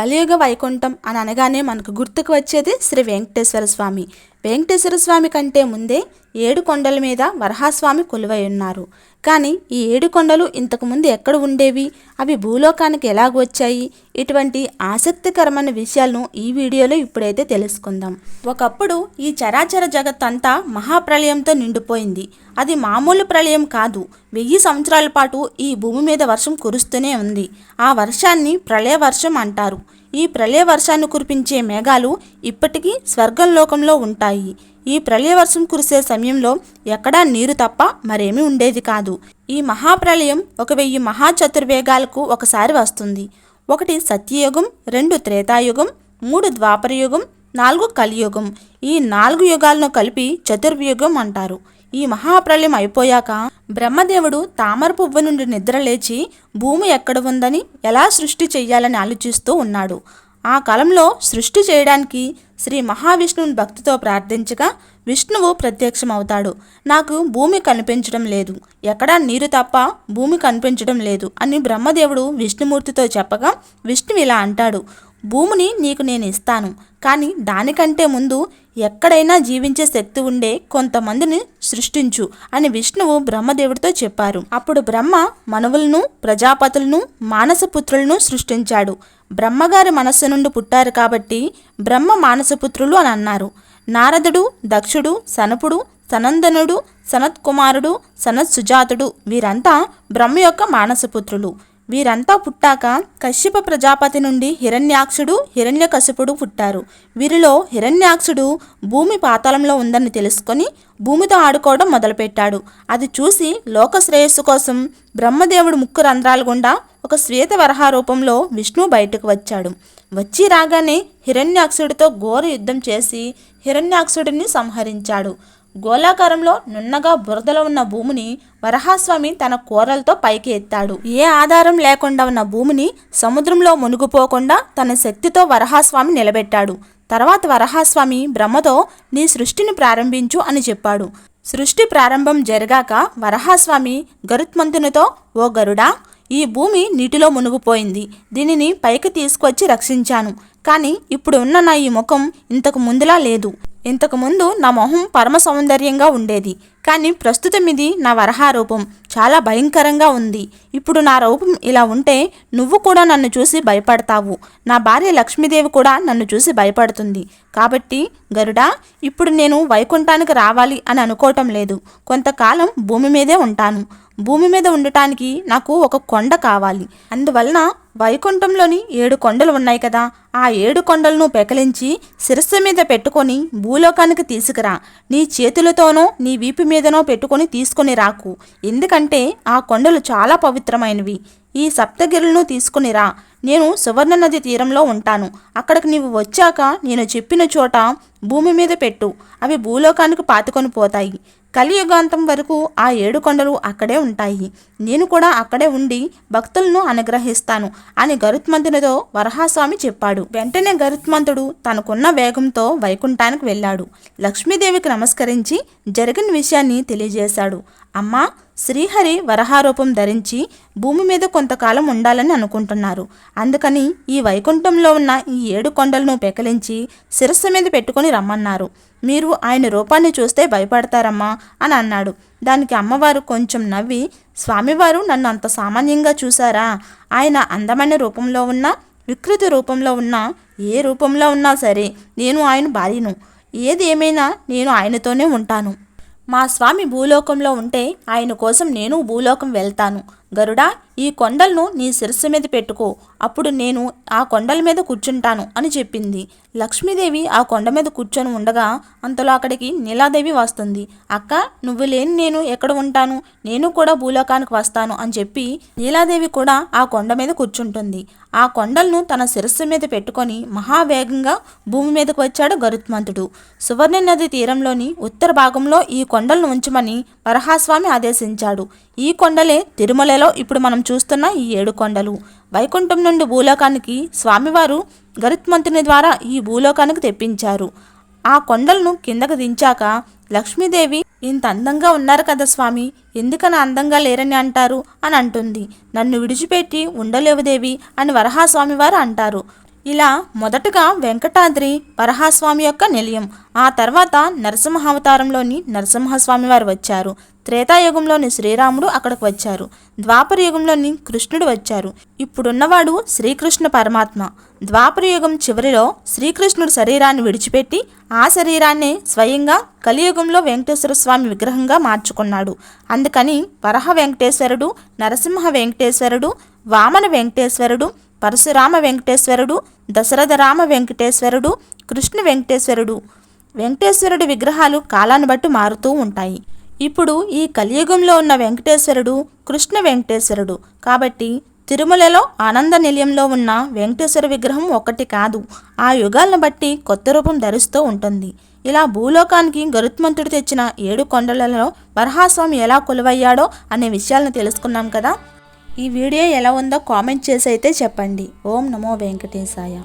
కలియుగ వైకుంఠం అని అనగానే మనకు గుర్తుకు వచ్చేది శ్రీ వెంకటేశ్వర స్వామి. వెంకటేశ్వర స్వామి కంటే ముందే ఏడు కొండల మీద వరహాస్వామి కొలువై ఉన్నారు. కానీ ఈ ఏడు కొండలు ఇంతకుముందు ఎక్కడ ఉండేవి? అవి భూలోకానికి ఎలాగ వచ్చాయి? ఇటువంటి ఆసక్తికరమైన విషయాలను ఈ వీడియోలో ఇప్పుడైతే తెలుసుకుందాం. ఒకప్పుడు ఈ చరాచర జగత్ అంతా మహాప్రళయంతో నిండిపోయింది. అది మామూలు ప్రళయం కాదు. వెయ్యి సంవత్సరాల పాటు ఈ భూమి మీద వర్షం కురుస్తూనే ఉంది. ఆ వర్షాన్ని ప్రళయ వర్షం అంటారు. ఈ ప్రళయ వర్షాన్ని కురిపించే మేఘాలు ఇప్పటికీ స్వర్గం లోకంలో ఉంటాయి. ఈ ప్రళయ వర్షం కురిసే సమయంలో ఎక్కడా నీరు తప్ప మరేమీ ఉండేది కాదు. ఈ మహాప్రళయం ఒక వెయ్యి మహా చతుర్వేగాలకు ఒకసారి వస్తుంది. ఒకటి సత్యయుగం రెండు త్రేతాయుగం మూడు ద్వాపరయుగం నాలుగు కలియుగం. ఈ నాలుగు యుగాలను కలిపి చతుర్వియుగం అంటారు. ఈ మహాప్రళయం అయిపోయాక బ్రహ్మదేవుడు తామర పువ్వు నుండి నిద్రలేచి భూమి ఎక్కడ ఉందని ఎలా సృష్టి చెయ్యాలని ఆలోచిస్తూ ఉన్నాడు. ఆ కాలంలో సృష్టి చేయడానికి శ్రీ మహావిష్ణువుని భక్తితో ప్రార్థించగా విష్ణువు ప్రత్యక్షమవుతాడు. నాకు భూమి కనిపించడం లేదు. ఎక్కడా నీరు తప్ప భూమి కనిపించడం లేదు అని బ్రహ్మదేవుడు విష్ణుమూర్తితో చెప్పగా విష్ణువు ఇలా అంటాడు. భూమిని నీకు నేను ఇస్తాను. కానీ దానికంటే ముందు ఎక్కడైనా జీవించే శక్తి ఉండే కొంతమందిని సృష్టించు అని విష్ణువు బ్రహ్మదేవుడితో చెప్పారు. అప్పుడు బ్రహ్మ మనవులను ప్రజాపతులను మానసపుత్రులను సృష్టించాడు. బ్రహ్మగారి మనస్సు నుండి పుట్టారు కాబట్టి బ్రహ్మ మానసపుత్రులు అని అన్నారు. నారదుడు దక్షుడు సనపుడు సనందనుడు సనత్కుమారుడు సనత్ సుజాతుడు వీరంతా బ్రహ్మ యొక్క మానసపుత్రులు. వీరంతా పుట్టాక కశ్యప ప్రజాపతి నుండి హిరణ్యాక్షుడు హిరణ్యకశిపుడు పుట్టారు. వీరిలో హిరణ్యాక్షుడు భూమి పాతాళంలో ఉందని తెలుసుకొని భూమితో ఆడుకోవడం మొదలుపెట్టాడు. అది చూసి లోక శ్రేయస్సు కోసం బ్రహ్మదేవుడు ముక్కు రంధ్రాల గుండా ఒక శ్వేత వరహ రూపంలో విష్ణువు బయటకు వచ్చాడు. వచ్చి రాగానే హిరణ్యాక్షుడితో ఘోర యుద్ధం చేసి హిరణ్యాక్షుడిని సంహరించాడు. గోళాకారంలో నున్నగా బురదలో ఉన్న భూమిని వరహాస్వామి తన కూరలతో పైకి ఎత్తాడు. ఏ ఆధారం లేకుండా ఉన్న భూమిని సముద్రంలో మునిగిపోకుండా తన శక్తితో వరహాస్వామి నిలబెట్టాడు. తర్వాత వరహాస్వామి బ్రహ్మతో నీ సృష్టిని ప్రారంభించు అని చెప్పాడు. సృష్టి ప్రారంభం జరిగాక వరహాస్వామి గరుత్మంతునితో ఓ గరుడా ఈ భూమి నీటిలో మునిగిపోయింది. దీనిని పైకి తీసుకొచ్చి రక్షించాను. కానీ ఇప్పుడు ఉన్న నా ఈ ముఖం ఇంతకు ముందులా లేదు. ఇంతకుముందు నా మొహం పరమ సౌందర్యంగా ఉండేది కానీ ప్రస్తుతం ఇది నా వరహా రూపం. చాలా భయంకరంగా ఉంది. ఇప్పుడు నా రూపం ఇలా ఉంటే నువ్వు కూడా నన్ను చూసి భయపడతావు. నా భార్య లక్ష్మీదేవి కూడా నన్ను చూసి భయపడుతుంది. కాబట్టి గరుడా ఇప్పుడు నేను వైకుంఠానికి రావాలి అని అనుకోవటం లేదు. కొంతకాలం భూమి మీదే ఉంటాను. భూమి మీద ఉండటానికి నాకు ఒక కొండ కావాలి. అందువలన వైకుంఠంలోని ఏడు కొండలు ఉన్నాయి కదా ఆ ఏడు కొండలను పెకలించి శిరస్సు మీద పెట్టుకొని భూలోకానికి తీసుకురా. నీ చేతులతోనో నీ వీపు మీదనో పెట్టుకొని తీసుకొని రాకు. ఎందుకంటే ఆ కొండలు చాలా పవిత్రమైనవి. ఈ సప్తగిరులను తీసుకుని రా. నేను సువర్ణ నది తీరంలో ఉంటాను. అక్కడికి నీవు వచ్చాక నేను చెప్పిన చోట భూమి మీద పెట్టు. అవి భూలోకానికి పాతుకొని పోతాయి. కలియుగాంతం వరకు ఆ ఏడు కొండలు అక్కడే ఉంటాయి. నేను కూడా అక్కడే ఉండి భక్తులను అనుగ్రహిస్తాను అని గరుత్మంతునితో వరహాస్వామి చెప్పాడు. వెంటనే గరుత్మంతుడు తనకున్న వేగంతో వైకుంఠానికి వెళ్ళాడు. లక్ష్మీదేవికి నమస్కరించి జరిగిన విషయాన్ని తెలియజేశాడు. అమ్మా శ్రీహరి వరహారూపం ధరించి భూమి మీద కొంతకాలం ఉండాలని అనుకుంటున్నారు. అందుకని ఈ వైకుంఠంలో ఉన్న ఈ ఏడు కొండలను పెకలించి శిరస్సు మీద పెట్టుకొని రమ్మన్నారు. మీరు ఆయన రూపాన్ని చూస్తే భయపడతారమ్మా అని అన్నాడు. దానికి అమ్మవారు కొంచెం నవ్వి స్వామివారు నన్ను అంత సామాన్యంగా చూసారా? ఆయన అందమైన రూపంలో ఉన్న వికృతి రూపంలో ఉన్న ఏ రూపంలో ఉన్నా సరే నేను ఆయన భార్యను. ఏది ఏమైనా నేను ఆయనతోనే ఉంటాను. మా స్వామి భూలోకంలో ఉంటే ఆయన కోసం నేను భూలోకం వెళ్తాను. గరుడా ఈ కొండలను నీ శిరస్సు మీద పెట్టుకో. అప్పుడు నేను ఆ కొండల మీద కూర్చుంటాను అని చెప్పింది. లక్ష్మీదేవి ఆ కొండ మీద కూర్చొని ఉండగా అంతలో అక్కడికి నీలాదేవి వస్తుంది. అక్క నువ్వు లేని నేను ఎక్కడ ఉంటాను? నేను కూడా భూలోకానికి వస్తాను అని చెప్పి నీలాదేవి కూడా ఆ కొండ మీద కూర్చుంటుంది. ఆ కొండలను తన శిరస్సు మీద పెట్టుకొని మహావేగంగా భూమి మీదకు వచ్చాడు గరుత్మంతుడు. సువర్ణ నది తీరంలోని ఉత్తర భాగంలో ఈ కొండలను ఉంచమని వరహాస్వామి ఆదేశించాడు. ఈ కొండలే తిరుమలలో ఇప్పుడు మనం చూస్తున్న ఈ ఏడు కొండలు. వైకుంఠం నుండి భూలోకానికి స్వామివారు గరుత్మంతుని ద్వారా ఈ భూలోకానికి తెప్పించారు. ఆ కొండలను కిందకు దించాక లక్ష్మీదేవి ఇంత అందంగా ఉన్నారు కదా స్వామి ఎందుకని అందంగా లేరని అంటారు అని అంటుంది. నన్ను విడిచిపెట్టి ఉండలేవు దేవి అని వరహాస్వామి వారు అంటారు. ఇలా మొదటగా వెంకటాద్రి వరహాస్వామి యొక్క నిలయం ఆ తర్వాత నరసింహావతారంలోని నరసింహస్వామి వారు వచ్చారు. త్రేతాయుగంలోని శ్రీరాముడు అక్కడికి వచ్చారు. ద్వాపర యుగంలోని కృష్ణుడు వచ్చారు. ఇప్పుడున్నవాడు శ్రీకృష్ణ పరమాత్మ. ద్వాపర యుగం చివరిలో శ్రీకృష్ణుడు శరీరాన్ని విడిచిపెట్టి ఆ శరీరాన్ని స్వయంగా కలియుగంలో వెంకటేశ్వర స్వామి విగ్రహంగా మార్చుకున్నాడు. అందుకని వరహ వెంకటేశ్వరుడు నరసింహ వెంకటేశ్వరుడు వామన వెంకటేశ్వరుడు పరశురామ వెంకటేశ్వరుడు దశరథ రామ వెంకటేశ్వరుడు కృష్ణ వెంకటేశ్వరుడు. వెంకటేశ్వరుడి విగ్రహాలు కాలాన్ని బట్టి మారుతూ ఉంటాయి. ఇప్పుడు ఈ కలియుగంలో ఉన్న వెంకటేశ్వరుడు కృష్ణ వెంకటేశ్వరుడు. కాబట్టి తిరుమలలో ఆనంద నిలయంలో ఉన్న వెంకటేశ్వర విగ్రహం ఒకటి కాదు. ఆ యుగాలను బట్టి కొత్త రూపం ధరిస్తూ ఉంటుంది. ఇలా భూలోకానికి గరుత్మంతుడు తెచ్చిన ఏడు కొండలలో వరహాస్వామి ఎలా కొలువయ్యాడో అనే విషయాలను తెలుసుకున్నాం కదా. ఈ వీడియో ఎలా ఉందో కామెంట్ చేసి అయితే చెప్పండి. ఓం నమో వెంకటేశాయ.